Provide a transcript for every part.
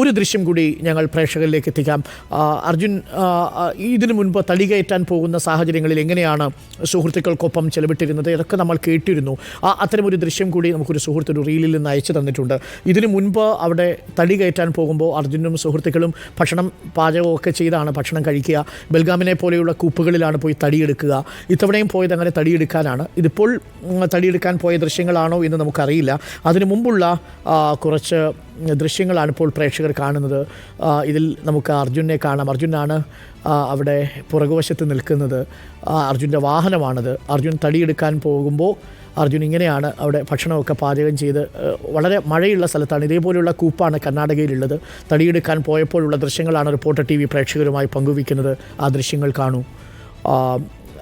ഒരു ദൃശ്യം കൂടി ഞങ്ങൾ പ്രേക്ഷകരിലേക്ക് എത്തിക്കാം. അർജുൻ ഇതിനു മുൻപ് തടികയറ്റാൻ പോകുന്ന സാഹചര്യങ്ങളിൽ എങ്ങനെയാണ് സുഹൃത്തുക്കൾക്കൊപ്പം ചെലവിട്ടിരുന്നത്? ഇതൊക്കെ നമ്മൾ കേട്ടിരുന്നു. ആ അത്തരമൊരു ദൃശ്യം കൂടി നമുക്കൊരു സുഹൃത്ത് ഒരു റീലിൽ നിന്ന് അയച്ചു തന്നിട്ടുണ്ട്. ഇതിനു മുൻപ് അവിടെ തടി കയറ്റാൻ പോകുമ്പോൾ അർജുനും സുഹൃത്തുക്കളും ഭക്ഷണം പാചകമൊക്കെ ചെയ്താണ് ഭക്ഷണം കഴിക്കുക. ബൽഗാമിനെ പോലെയുള്ള കൂപ്പുകളിലാണ് പോയി തടിയെടുക്കുക. ഇത്തവണയും പോയത് അങ്ങനെ തടിയെടുക്കാനാണ്. ഇതിപ്പോൾ തടിയെടുക്കാൻ പോയ ദൃശ്യങ്ങളാണോ എന്ന് നമുക്കറിയില്ല. അതിനു മുമ്പുള്ള കുറച്ച് ദൃശ്യങ്ങളാണ് ഇപ്പോൾ പ്രേക്ഷകർ കാണുന്നത്. ഇതിൽ നമുക്ക് അർജുനെ കാണാം. അർജുനാണ് അവിടെ പുറകുവശത്ത് നിൽക്കുന്നത്. അർജുന്റെ വാഹനമാണത്. അർജുൻ തടിയെടുക്കാൻ പോകുമ്പോൾ അർജുൻ ഇങ്ങനെയാണ് അവിടെ ഭക്ഷണമൊക്കെ പാചകം ചെയ്ത് വളരെ മഴയുള്ള സ്ഥലത്താണ്. ഇതേപോലെയുള്ള കൂപ്പാണ് കർണാടകയിലുള്ളത്. തടിയെടുക്കാൻ പോയപ്പോഴുള്ള ദൃശ്യങ്ങളാണ് റിപ്പോർട്ടർ ടി വി പ്രേക്ഷകരുമായി പങ്കുവയ്ക്കുന്നത്. ആ ദൃശ്യങ്ങൾ കാണൂ.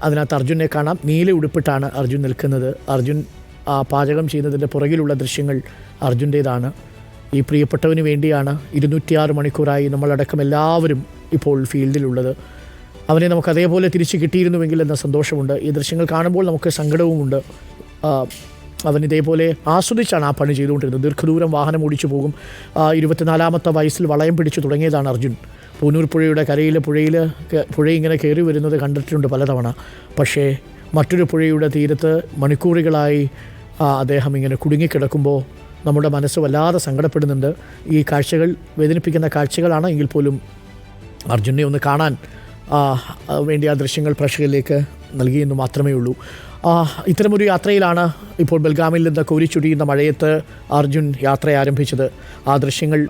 അതിനകത്ത് അർജുനെ കാണാം. നീല ഉടുപ്പിട്ടാണ് അർജുൻ നിൽക്കുന്നത്. അർജുൻ ആ പാചകം ചെയ്യുന്നതിന്റെ പുറകിലുള്ള ദൃശ്യങ്ങൾ അർജുന്റേതാണ് ഈ പ്രിയപ്പെട്ടവന് വേണ്ടിയാണ് ഇരുന്നൂറ്റിയാറ് മണിക്കൂറായി നമ്മളടക്കം എല്ലാവരും ഇപ്പോൾ ഫീൽഡിലുള്ളത്. അവനെ നമുക്ക് അതേപോലെ തിരിച്ച് കിട്ടിയിരുന്നുവെങ്കിൽ എന്ന സന്തോഷമുണ്ട്. ഈ ദൃശ്യങ്ങൾ കാണുമ്പോൾ നമുക്ക് സങ്കടവുമുണ്ട്. അവൻ ഇതേപോലെ ആസ്വദിച്ചാണ് ആ പണി ചെയ്തുകൊണ്ടിരുന്നത്. ദീർഘദൂരം വാഹനം ഓടിച്ചു പോകും. ഇരുപത്തിനാലാമത്തെ വയസ്സിൽ വളയം പിടിച്ചു തുടങ്ങിയതാണ് അർജുൻ. പൂനൂർ പുഴയുടെ കരയിൽ പുഴയിൽ പുഴ ഇങ്ങനെ കയറി വരുന്നത് കണ്ടിട്ടുണ്ട് പലതവണ. പക്ഷേ മറ്റൊരു പുഴയുടെ തീരത്ത് മണിക്കൂറുകളായി അദ്ദേഹം ഇങ്ങനെ കുടുങ്ങിക്കിടക്കുമ്പോൾ നമ്മുടെ മനസ്സ് വല്ലാതെ സങ്കടപ്പെടുന്നുണ്ട്. ഈ കാഴ്ചകൾ വേദനിപ്പിക്കുന്ന കാഴ്ചകളാണ് എങ്കിൽ പോലും അർജുനെ ഒന്ന് കാണാൻ വേണ്ടി ആ ദൃശ്യങ്ങൾ പ്രേക്ഷകരിലേക്ക് നൽകിയെന്ന് മാത്രമേ ഉള്ളൂ. ഇത്തരമൊരു യാത്രയിലാണ് ഇപ്പോൾ ബൽഗാമിൽ നിന്ന് കോരിച്ചുടിയുന്ന മഴയത്ത് അർജുൻ യാത്ര ആരംഭിച്ചത്. ആ ദൃശ്യങ്ങൾ